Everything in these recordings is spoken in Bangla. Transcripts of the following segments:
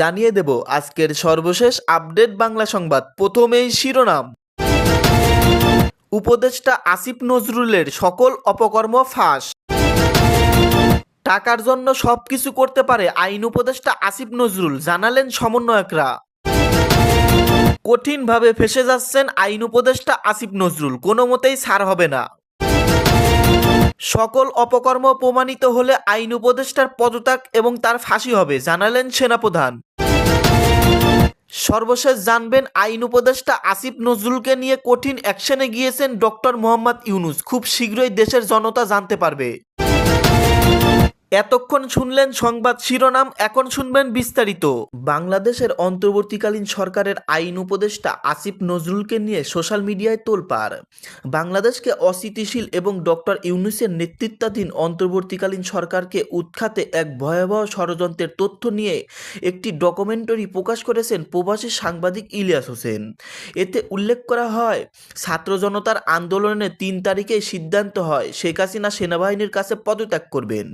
জানিয়ে দেব আজকের সর্বশেষ আপডেট বাংলা সংবাদ। প্রথমেই শিরোনাম। উপদেষ্টা আসিফ নজরুলের সকল অপকর্ম ফাঁস। টাকার জন্য সব কিছু করতে পারে আইন উপদেষ্টা আসিফ নজরুল, জানালেন সমন্বয়করা। কঠিনভাবে ফেসে যাচ্ছেন আইন উপদেষ্টা আসিফ নজরুল, কোনো মতেই ছাড় হবে না। সকল অপকর্ম প্রমাণিত হলে আইন উপদেষ্টার পদত্যাগ এবং তার ফাঁসি হবে, জানালেন সেনাপ্রধান। সর্বশেষ জানবেন, আইন উপদেষ্টা আসিফ নজরুলকে নিয়ে কঠিন অ্যাকশনে গিয়েছেন ডক্টর মোহাম্মদ ইউনুস। খুব শীঘ্রই দেশের জনতা জানতে পারবে। এতক্ষণ শুনলেন সংবাদ শিরোনাম, এখন শুনবেন বিস্তারিত। বাংলাদেশের অন্তর্বর্তীকালীন সরকারের আইন উপদেষ্টা আসিফ নজরুলকে নিয়ে সোশ্যাল মিডিয়ায় তোলপাড়। বাংলাদেশকে অস্থিতিশীল এবং ডক্টর ইউনুসের নেতৃত্বাধীন অন্তর্বর্তীকালীন সরকারকে উৎখাতে এক ভয়াবহ ষড়যন্ত্রের তথ্য নিয়ে একটি ডকুমেন্টারি প্রকাশ করেছেন প্রবাসী সাংবাদিক ইলিয়াস হোসেন। এতে উল্লেখ করা হয়, ছাত্র জনতার আন্দোলনে তিন তারিখে সিদ্ধান্ত হয়, শেখ হাসিনা সেনাবাহিনীর কাছে পদত্যাগ করবেন।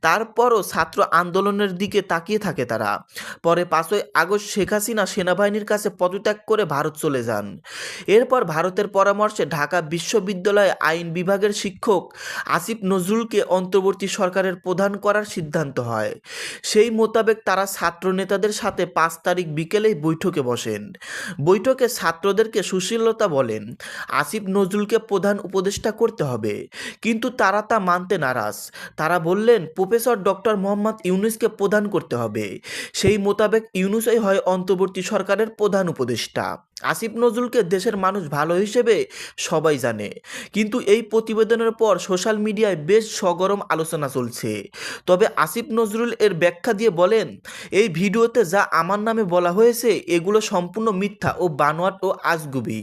তারপরও ছাত্র আন্দোলনের দিকে তাকিয়ে থাকে তারা। পরে পাঁচই আগস্ট শেখ হাসিনা সেনাবাহিনীর কাছে পদত্যাগ করে ভারত চলে যান। এরপর ভারতের পরামর্শে ঢাকা বিশ্ববিদ্যালয়ে আইন বিভাগের শিক্ষক আসিফ নজরুলকে অন্তর্বর্তী সরকারের প্রধান করার সিদ্ধান্ত হয়। সেই মোতাবেক তারা ছাত্র নেতাদের সাথে পাঁচ তারিখ বিকেলেই বৈঠকে বসেন। বৈঠকে ছাত্রদেরকে সুশীলতা বলেন, আসিফ নজরুলকে প্রধান উপদেষ্টা করতে হবে। কিন্তু তারা তা মানতে নারাজ। তারা বললেন প্রফেসর ডক্টর মোহাম্মদ ইউনুসকে প্রদান করতে হবে। সেই মোতাবেক ইউনুসই হয় অন্তর্বর্তী সরকারের প্রধান উপদেষ্টা। আসিফ নজরুলকে দেশের মানুষ ভালো হিসেবে সবাই জানে। কিন্তু এই প্রতিবেদনের পর সোশ্যাল মিডিয়ায় বেশ সগরম আলোচনা চলছে। তবে আসিফ নজরুল এর ব্যাখ্যা দিয়ে বলেন, এই ভিডিওতে যা আমার নামে বলা হয়েছে এগুলো সম্পূর্ণ মিথ্যা ও বানোয়াট ও আজগুবি।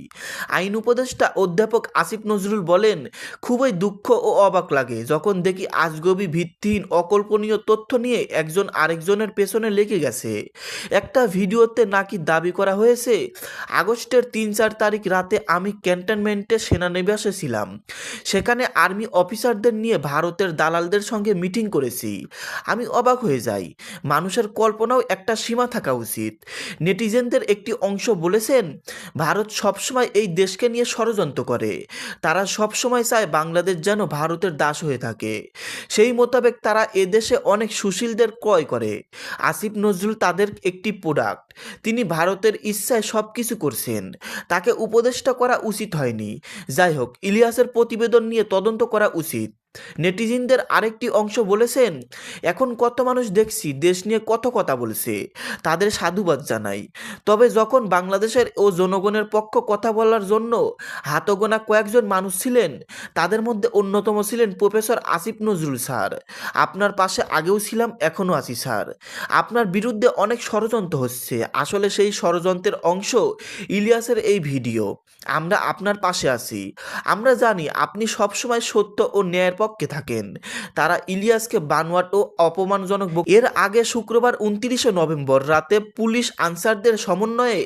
আইন উপদেষ্টা অধ্যাপক আসিফ নজরুল বলেন, খুবই দুঃখ ও অবাক লাগে যখন দেখি আজগবি ভিত্তিহীন অকল্পনীয় তথ্য নিয়ে একজন আরেকজনের পেছনে লেগে গেছে। একটা ভিডিওতে নাকি দাবি করা হয়েছে আগস্টের তিন চার তারিখ রাতে আমি ক্যান্টনমেন্টে সেনানিবাসে ছিলাম। সেখানে আর্মি অফিসারদের নিয়ে ভারতের দালালদের সঙ্গে মিটিং করেছি। আমি অবাক হয়ে যাই। মানুষের কল্পনাও একটা সীমা থাকা উচিত। নেটিজেনদের একটি অংশ বলেছেন, ভারত সবসময় এই দেশকে নিয়ে ষড়যন্ত্র করে। তারা সবসময় চায় বাংলাদেশ যেন ভারতের দাস হয়ে থাকে। সেই মোতাবেক তারা এদেশে অনেক সুশীলদের ক্রয় করে। আসিফ নজরুল তাদের একটি প্রোডাক্ট। তিনি ভারতের ইচ্ছায় সব কিছু করছেন তাকে উপদেষ্টা করা উচিত হয়নি। যাই হোক ইলিয়াসের প্রতিবেদন নিয়ে তদন্ত করা উচিত। নেটিজিনদের আরেকটি অংশ বলেছেন, এখন কত মানুষ দেখছি, দেশ নিয়ে কত কথা বলছে, তাদের সাধুবাদ জানাই। তবে যখন বাংলাদেশের ও জনগণের পক্ষ কথা বলার জন্য হাতগোনা কয়েকজন মানুষ ছিলেন, তাদের মধ্যে অন্যতম ছিলেন প্রফেসর আসিফ নজরুল স্যার। আপনার পাশে আগেও ছিলাম, এখনও আছি, স্যার। আপনার বিরুদ্ধে অনেক ষড়যন্ত্র হচ্ছে। আসলে সেই ষড়যন্ত্রের অংশ ইলিয়াসের এই ভিডিও। আমরা আপনার পাশে আছি। আমরা জানি আপনি সবসময় সত্য ও ন্যায়ের পক্ষে থাকেন। তারা ইলিয়াসকে বানোয়াট অপমানজনক এর আগে শুক্রবার উনত্রিশে নভেম্বর রাতে পুলিশ আনসারদের সমন্বয়ে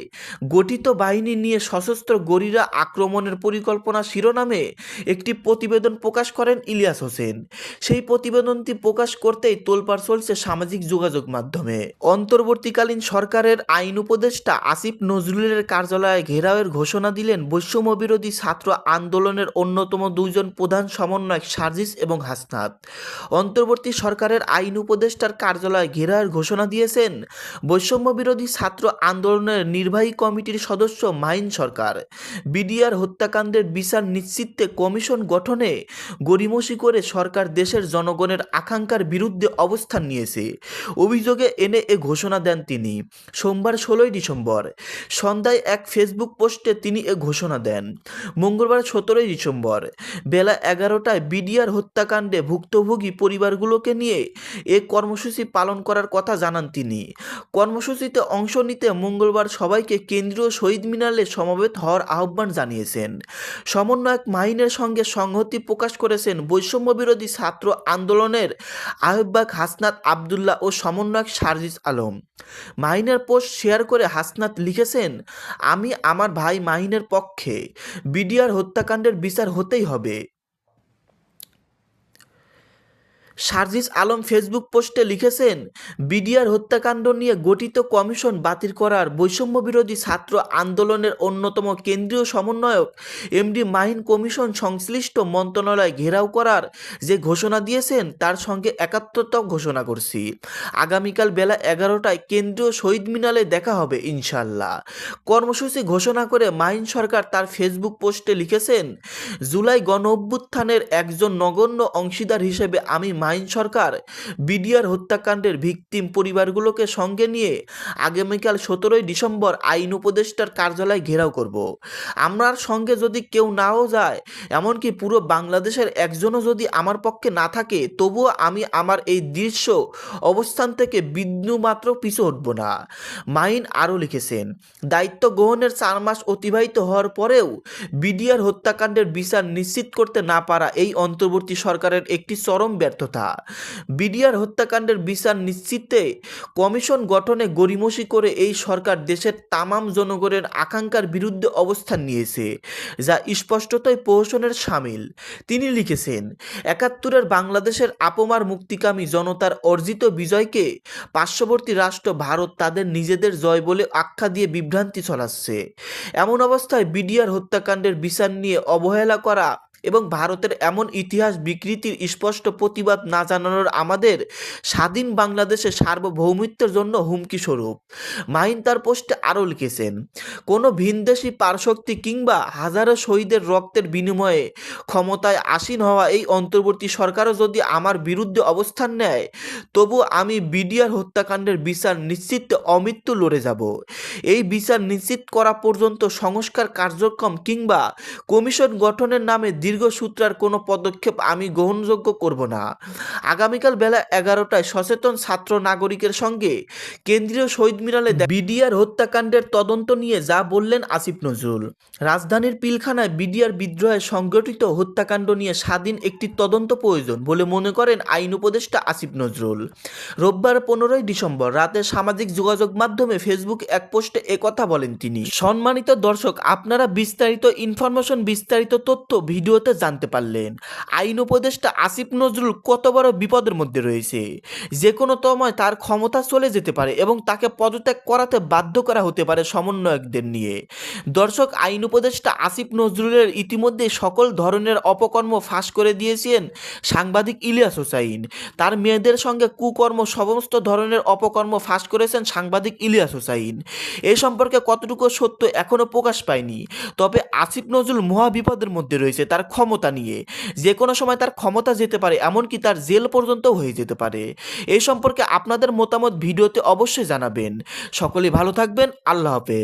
গঠিত বাহিনী নিয়ে সশস্ত্র গরিরা আক্রমণের পরিকল্পনা শিরোনামে একটি প্রতিবেদন প্রকাশ করেন ইলিয়াস হোসেন। সেই প্রতিবেদনটি প্রকাশ করতেই তোলপাড় চলছে সামাজিক যোগাযোগ মাধ্যমে। অন্তর্বর্তীকালীন সরকারের আইন উপদেষ্টা আসিফ নজরুলের কার্যালয়ে ঘেরাওয়ের ঘোষণা দিলেন বৈষম্য বিরোধী ছাত্র আন্দোলনের অন্যতম দুইজন প্রধান সমন্বয়ক সার্জিস এবং হাসনাত। অন্তর্বর্তী সরকারের আইন উপদেষ্টার কার্যালয়ে ঘেরার ঘোষণা দিয়েছেন বৈষম্য বিরোধী ছাত্র আন্দোলনের নির্বাহী কমিটির সদস্য মাইন সরকার। বিডিআর হত্যাকাণ্ডের বিচার নিশ্চিতে কমিশন গঠনে গড়িমসি করে সরকার দেশের জনগণের আকাঙ্ক্ষার বিরুদ্ধে অবস্থান নিয়েছে। অভিযোগে এনে এ ঘোষণা দেন তিনি। সোমবার ষোলোই ডিসেম্বর, সন্ধ্যায় এক ফেসবুক পোস্টে তিনি এ ঘোষণা দেন। মঙ্গলবার সতেরোই ডিসেম্বর, বেলা এগারোটায় বিডিআর হত্যাকাণ্ডে ভুক্তভোগী পরিবারগুলোকে নিয়ে এ কর্মসূচি পালন করার কথা জানান তিনি। কর্মসূচিতে অংশ নিতে মঙ্গলবার সবাইকে কেন্দ্রীয় শহীদ মিনারে সমবেত হওয়ার আহ্বান জানিয়েছেন। সমন্বয়ক মাহিনের সঙ্গে সংহতি প্রকাশ করেছেন বৈষম্য বিরোধী ছাত্র আন্দোলনের আহ্বায়ক হাসনাত আবদুল্লাহ ও সমন্বয়ক সার্জিস আলম। মাহিনের পোস্ট শেয়ার করে হাসনাত লিখেছেন, আমি আমার ভাই মাহিনের পক্ষে, বিডিআর হত্যাকাণ্ডের বিচার হতেই হবে। সার্জিস আলম ফেসবুক পোস্টে লিখেছেন, বিডিআর হত্যাকাণ্ড নিয়ে গঠিত কমিশন বাতিল করার বৈষম্য বিরোধী ছাত্র আন্দোলনের অন্যতম কেন্দ্রীয় সমন্বয়ক এমডি মাহিন কমিশন সংশ্লিষ্ট মন্ত্রণালয় ঘেরাও করার যে ঘোষণা দিয়েছেন, তার সঙ্গে একাত্মতা ঘোষণা করছি। আগামীকাল বেলা এগারোটায় কেন্দ্রীয় শহীদ মিনালে দেখা হবে ইনশাল্লাহ কর্মসূচি ঘোষণা করে মাহিন সরকার তার ফেসবুক পোস্টে লিখেছেন, জুলাই গণ অভ্যুত্থানের একজন নগণ্য অংশীদার হিসেবে আমি মাহিন সরকার বিডিআর হত্যাকাণ্ডের ভিকটিম পরিবারগুলোকে সঙ্গে নিয়ে আগামীকাল সতেরোই ডিসেম্বর আইন উপদেষ্টার কার্যালয় ঘেরাও করব। আমার সঙ্গে যদি কেউ নাও যায়, এমনকি পুরো বাংলাদেশের একজনও যদি আমার পক্ষে না থাকে, তবুও আমি আমার এই দৃশ্য অবস্থান থেকে বিন্দুমাত্র পিছু হটব না। মাইন আরও লিখেছেন, দায়িত্ব গ্রহণের চার মাস অতিবাহিত হওয়ার পরেও বিডিআর হত্যাকাণ্ডের বিচার নিশ্চিত করতে না পারা এই অন্তর্বর্তী সরকারের একটি চরম ব্যর্থতা। বিডিআর হত্যাকাণ্ডের বিচার নিশ্চিতে কমিশন গঠনে গরিমসি করে এই সরকার দেশের তামাম জনগণের আকাঙ্ক্ষার বিরুদ্ধে অবস্থান নিয়েছে, যা স্পষ্টতই প্রহসনের সামিল। তিনি লিখেছেন, একাত্তরের বাংলাদেশের আপমার মুক্তিকামী জনতার অর্জিত বিজয়কে পার্শ্ববর্তী রাষ্ট্র ভারত তাদের নিজেদের জয় বলে আখ্যা দিয়ে বিভ্রান্তি ছড়াচ্ছে। এমন অবস্থায় বিডিআর হত্যাকাণ্ডের বিচার নিয়ে অবহেলা করা এবং ভারতের এমন ইতিহাস বিকৃতির স্পষ্ট প্রতিবাদ না জানানোর আমাদের স্বাধীন বাংলাদেশের সার্বভৌমিত্বের জন্য হুমকি স্বরূপ। মাহিন তার পোস্টে আরও লিখেছেন, কোনো ভিনদেশি পারশক্তি কিংবা হাজারো শহীদের রক্তের বিনিময়ে ক্ষমতায় আসীন হওয়া এই অন্তর্বর্তী সরকারও যদি আমার বিরুদ্ধে অবস্থান নেয়, তবু আমি বিডিআর হত্যাকাণ্ডের বিচার নিশ্চিতে অমৃত্যু লড়ে যাব। এই বিচার নিশ্চিত করা পর্যন্ত সংস্কার কার্যক্রম কিংবা কমিশন গঠনের নামে দীর্ঘসূত্রার কোনো পদক্ষেপ আমি গ্রহণযোগ্য করব না। আগামীকাল বেলা এগারোটায় সচেতন ছাত্র নাগরিকের সঙ্গে কেন্দ্রীয় শহীদ মিনারে বিডিআর হত্যাকাণ্ডের তদন্ত নিয়ে যা বললেন আসিফ নজরুল। রাজধানীর পিলখানায় বিডিআর বিদ্রোহে সংগঠিত হত্যাকাণ্ড নিয়ে স্বাধীন একটি তদন্ত প্রয়োজন বলে মনে করেন আইন উপদেষ্টা আসিফ নজরুল। রোববার পনেরোই ডিসেম্বর রাতে সামাজিক যোগাযোগ মাধ্যমে ফেসবুক এক পোস্টে একথা বলেন তিনি। সম্মানিত দর্শক, আপনারা বিস্তারিত ইনফরমেশন, বিস্তারিত তথ্য ভিডিওতে জানতে পারলেন। আইন উপদেষ্টা আসিফ নজরুল কত বড় বিপদের মধ্যে রয়েছে। যে কোনো সময় তার ক্ষমতা চলে যেতে পারে এবং তাকে পদত্যাগ করাতে বাধ্য করা হতে পারে সমন্বয়কদের নিয়ে। দর্শক, আইন উপদেষ্টা আসিফ নজরুলের ইতিমধ্যে সকল ধরনের অপকর্ম ফাঁস করে দিয়েছেন সাংবাদিক ইলিয়াস হোসাইন। তার মেয়েদের সঙ্গে কুকর্ম সমস্ত ধরনের অপকর্ম ফাঁস করেছেন সাংবাদিক ইলিয়াস হোসাইন। এ সম্পর্কে কতটুকু সত্য এখনও প্রকাশ পায়নি। তবে আসিফ নজরুল মহাবিপদের মধ্যে রয়েছে। তার ক্ষমতা নিয়ে। যে কোনো সময় তার ক্ষমতা যেতে পারে, এমনকি তার জেল পর্যন্ত হয়ে যেতে পারে। এই সম্পর্কে আপনাদের মতামত ভিডিওতে অবশ্যই জানাবেন। সকলে ভালো থাকবেন, আল্লাহ হাফেজ।